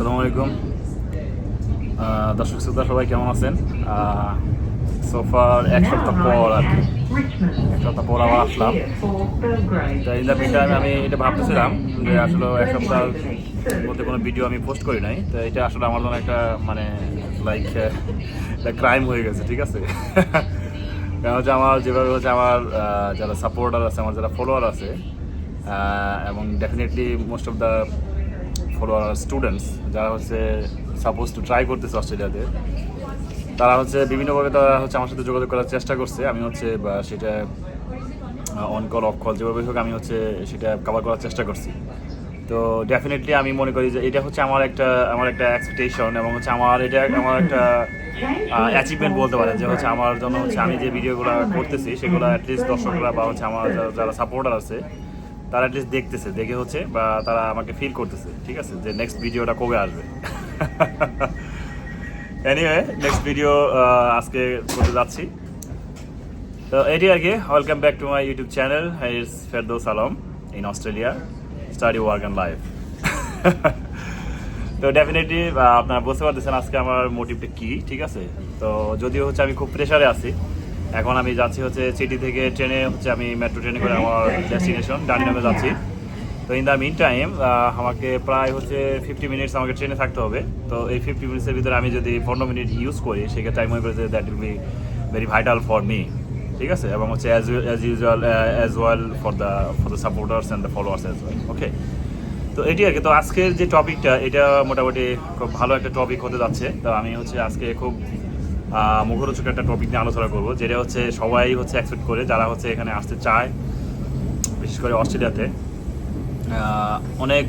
আসসালামু আলাইকুম। দর্শক শ্রোতা সবাই কেমন আছেন? সোফার এক সপ্তাহ পর আর কি। এক সপ্তাহ পর আবার আসলাম। তো ইন দ্য মিন আমি এটা ভাবতেছিলাম যে আসলে এক সপ্তাহ মধ্যে কোনো ভিডিও আমি পোস্ট করি নাই। তো এটা আসলে আমার জন্য একটা মানে লাইক ক্রাইম হয়ে গেছে ঠিক আছে? কারণ হচ্ছে আমার যেভাবে হচ্ছে আমার যারা সাপোর্টার আছে আমার যারা ফলোয়ার আছে এবং definitely most of the follower students যারা হচ্ছে সাপোজ টু ট্রাই করতেছে অস্ট্রেলিয়াতে, তারা হচ্ছে বিভিন্নভাবে তারা হচ্ছে আমার সাথে যোগাযোগ করার চেষ্টা করছে। আমি হচ্ছে সেটা অন কল অফ কল যেভাবে হোক, আমি হচ্ছে সেটা কভার করার চেষ্টা করছি। তো ডেফিনেটলি আমি মনে করি যে এটা হচ্ছে আমার একটা আমার একটা এক্সপেকটেশন এবং হচ্ছে আমার এটা আমার একটা অ্যাচিভমেন্ট বলতে পারেন যে হচ্ছে আমার জন্য হচ্ছে আমি যে ভিডিওগুলো করতেছি, সেগুলো অ্যাটলিস্ট দর্শকরা বা হচ্ছে আমার যারা সাপোর্টার আছে তারা অ্যাটলিস্ট দেখতেছে, দেখে হচ্ছে বা তারা আমাকে ফিল করতেছে, ঠিক আছে? যে নেক্সট ভিডিওটা কবে আসবে? এনিওয়ে নেক্সট ভিডিও আজকে করতে যাচ্ছি। তো এটি আর কি welcome back to my YouTube channel is Ferdous Alam in Australia study work and life তো ডেফিনেটলি আপনারা বুঝতে পারতেছেন আজকে আমার মোটিভটা কি, ঠিক আছে? তো যদিও হচ্ছে আমি খুব প্রেশারে আছি এখন আমি যাচ্ছি হচ্ছে সিটি থেকে ট্রেনে হচ্ছে আমি মেট্রো ট্রেনে করে আমার ডেস্টিনেশন ডানিনামে যাচ্ছি। তো ইন দ্য মিন টাইম আমাকে প্রায় হচ্ছে ফিফটি মিনিটস আমাকে ট্রেনে থাকতে হবে। তো এই ফিফটি মিনিটসের ভিতরে আমি যদি পনেরো মিনিট ইউজ করি, সেক্ষেত্রে আমি মনে করি that will be very vital for me ঠিক আছে? এবং হচ্ছে as as usual as well for the for the supporters and the followers as well okay তো এটি আর কি। তো আজকের যে টপিকটা এটা মোটামুটি খুব ভালো একটা টপিক হতে যাচ্ছে। তো আমি হচ্ছে আজকে খুব মুখরোচক একটা টপিক নিয়ে আলোচনা করব, যেটা হচ্ছে সবাই হচ্ছে এক্সপেক্ট করে, যারা হচ্ছে এখানে আসতে চায়, বিশেষ করে অস্ট্রেলিয়াতে। অনেক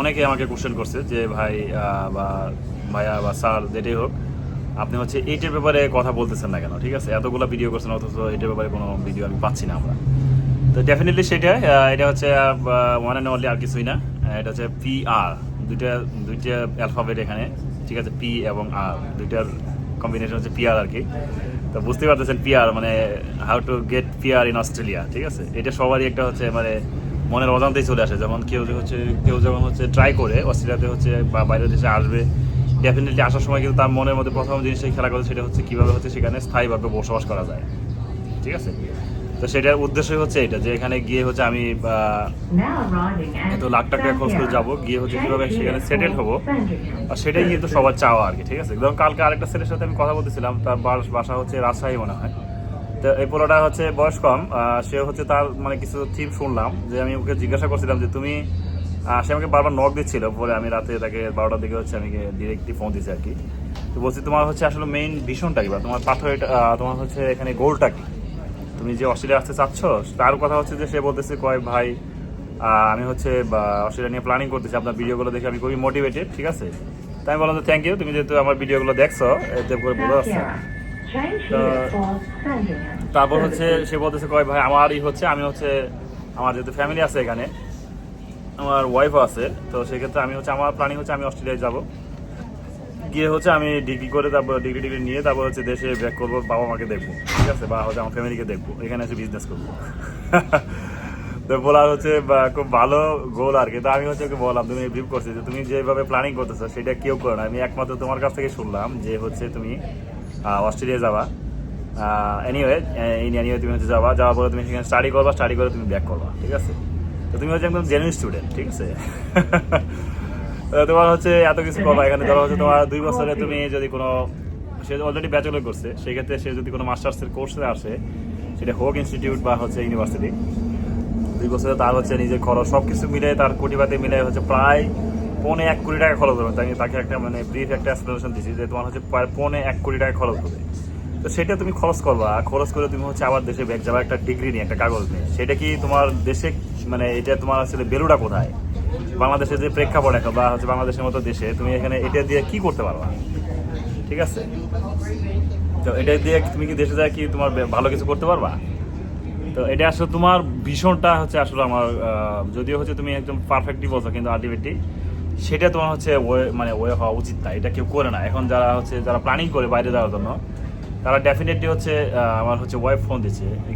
অনেকে আমাকে কোশ্চেন করছে যে, ভাই বা ভাইয়া বা স্যার, যেটাই হোক, আপনি হচ্ছে এইটার ব্যাপারে কথা বলতেছেন না কেন? ঠিক আছে? এতগুলো ভিডিও করছেন, অথচ এটার ব্যাপারে কোনো ভিডিও আমি পাচ্ছি না আমরা। তো ডেফিনেটলি সেটা এটা হচ্ছে ওয়ান অ্যান্ড অনলি আর কিছুই না। এটা হচ্ছে পি আর দুইটা দুইটা অ্যালফাবেট এখানে, ঠিক আছে? পি এবং আর দুইটার কম্বিনেশন হচ্ছে পিয়ার আর কি। তো বুঝতে পারতেছেন পিয়ার মানে how to get PR in Australia ঠিক আছে? এটা সবারই একটা হচ্ছে মানে মনের অজান্তেই চলে আসে। যেমন কেউ হচ্ছে, কেউ যেমন হচ্ছে ট্রাই করে অস্ট্রেলিয়াতে হচ্ছে বা বাইরের দেশে আসবে ডেফিনেটলি আসার সময় কিন্তু তার মনের মধ্যে প্রথম জিনিসটাই খেলা করে সেটা হচ্ছে কীভাবে হচ্ছে সেখানে স্থায়ীভাবে বসবাস করা যায়, ঠিক আছে? তো সেটার উদ্দেশ্যই হচ্ছে এটা যে এখানে গিয়ে হচ্ছে আমি এত লাখ টাকা খরচ করে যাব গিয়ে হচ্ছে কীভাবে সেখানে সেটেল হব আর সেটাই কিন্তু সবার চাওয়া আর কি ঠিক আছে? যেমন কালকে আরেকটা ছেলের সাথে আমি কথা বলতেছিলাম তার বাস- বাসা হচ্ছে রাজশাহী মনে হয়। তো এই পোলাটা হচ্ছে বয়স কম সে হচ্ছে তার মানে কিছু থিম শুনলাম যে আমি ওকে জিজ্ঞাসা করছিলাম যে তুমি সে আমাকে বারবার নক দিচ্ছিল পরে আমি রাতে তাকে বারোটার দিকে হচ্ছে আমি ডিরেক্টলি ফোন দিচ্ছি আর কি। তো বলছি তোমার হচ্ছে আসলে মেইন ভীষণটা কি বা তোমার পাথর তোমার হচ্ছে এখানে গোলটা কি? তুমি যে অস্ট্রেলিয়া আসতে চাচ্ছ তার কথা হচ্ছে যে সে বলতেছে কয় ভাই আমি হচ্ছে অস্ট্রেলিয়া নিয়ে প্ল্যানিং করতেছি আপনার ভিডিওগুলো দেখে আমি খুবই মোটিভেটেড ঠিক আছে? তাই আমি বললাম যে থ্যাংক ইউ তুমি যেহেতু আমার ভিডিওগুলো দেখছ এতে করে বোঝা যাচ্ছে। তারপর হচ্ছে সে বলতেছে কয় ভাই আমারই হচ্ছে আমি হচ্ছে আমার যেহেতু ফ্যামিলি আছে এখানে আমার ওয়াইফও আছে তো সেক্ষেত্রে আমি হচ্ছে আমার প্ল্যানিং হচ্ছে আমি অস্ট্রেলিয়ায় যাব। গিয়ে হচ্ছে আমি ডিগ্রি করে তারপর ডিগ্রি ডিগ্রি নিয়ে তারপর হচ্ছে দেশে ব্যাক করব, বাবা মাকে দেখব, ঠিক আছে? বা হচ্ছে আমার ফ্যামিলিকে দেখব, এখানে এসে বিজনেস করব। তো বলার হচ্ছে খুব ভালো গোল আর কি। তো আমি হচ্ছে ওকে বললাম, তুমি ভিভ করছি যে তুমি যেভাবে প্ল্যানিং করতেছো, সেটা কেউ করে না। আমি একমাত্র তোমার কাছ থেকে শুনলাম যে হচ্ছে তুমি অস্ট্রেলিয়া যাবা। এনিওয়ে এনিওয়ে তুমি হচ্ছে যাবা। যাওয়ার পরে তুমি সেখানে স্টাডি করবা স্টাডি করে তুমি ব্যাক করবা, ঠিক আছে? তো তুমি হচ্ছে একদম জেনুইন স্টুডেন্ট ঠিক আছে? তোমার হচ্ছে এত কিছু করবা। এখানে ধরো হচ্ছে তোমার দুই বছরে তুমি যদি কোনো সে অলরেডি ব্যাচেলর করছে সেক্ষেত্রে সে যদি কোনো মাস্টার্সের কোর্সে আসে সেটা হোক ইনস্টিটিউট বা হচ্ছে ইউনিভার্সিটি দুই বছরে তার হচ্ছে নিজের খরচ সব কিছু মিলে তার কোটিপাতি মিলে হচ্ছে প্রায় পৌনে এক কোটি টাকা খরচ হবে। তাই তাকে একটা মানে ব্রিফ একটা এক্সপ্লেনেশন দিচ্ছি যে তোমার হচ্ছে প্রায় পৌনে এক কোটি টাকা খরচ হবে। তো সেটা তুমি খরচ করবা খরচ করে তুমি হচ্ছে আবার দেশে ব্যাগ যাবা একটা ডিগ্রি নিয়ে একটা কাগজ নিয়ে। সেটা কি তোমার দেশে মানে এটা তোমার আসলে বেলুটা কোথায়? বাংলাদেশের যে প্রেক্ষাপট এখন, বা হচ্ছে বাংলাদেশের মতো দেশে, তুমি এখানে এটা দিয়ে কি করতে পারবা? ঠিক আছে? তো এটা দিয়ে তুমি কি দেশে যায় কি তোমার ভালো কিছু করতে পারবা? তো এটা আসলে তোমার ভীষণটা হচ্ছে আসলে আমার যদিও হচ্ছে তুমি একদম পারফেক্টলি বলছো, কিন্তু আলটিমেটলি সেটা তোমার হচ্ছে ওয়ে মানে ওয়ে হওয়া উচিত না, এটা কেউ করে না। এখন যারা হচ্ছে, যারা প্ল্যানিং করে বাইরে যাওয়ার জন্য, তারা ডেফিনেটলি হচ্ছে আমার হচ্ছে ওয়াইফ ফোন দিচ্ছে।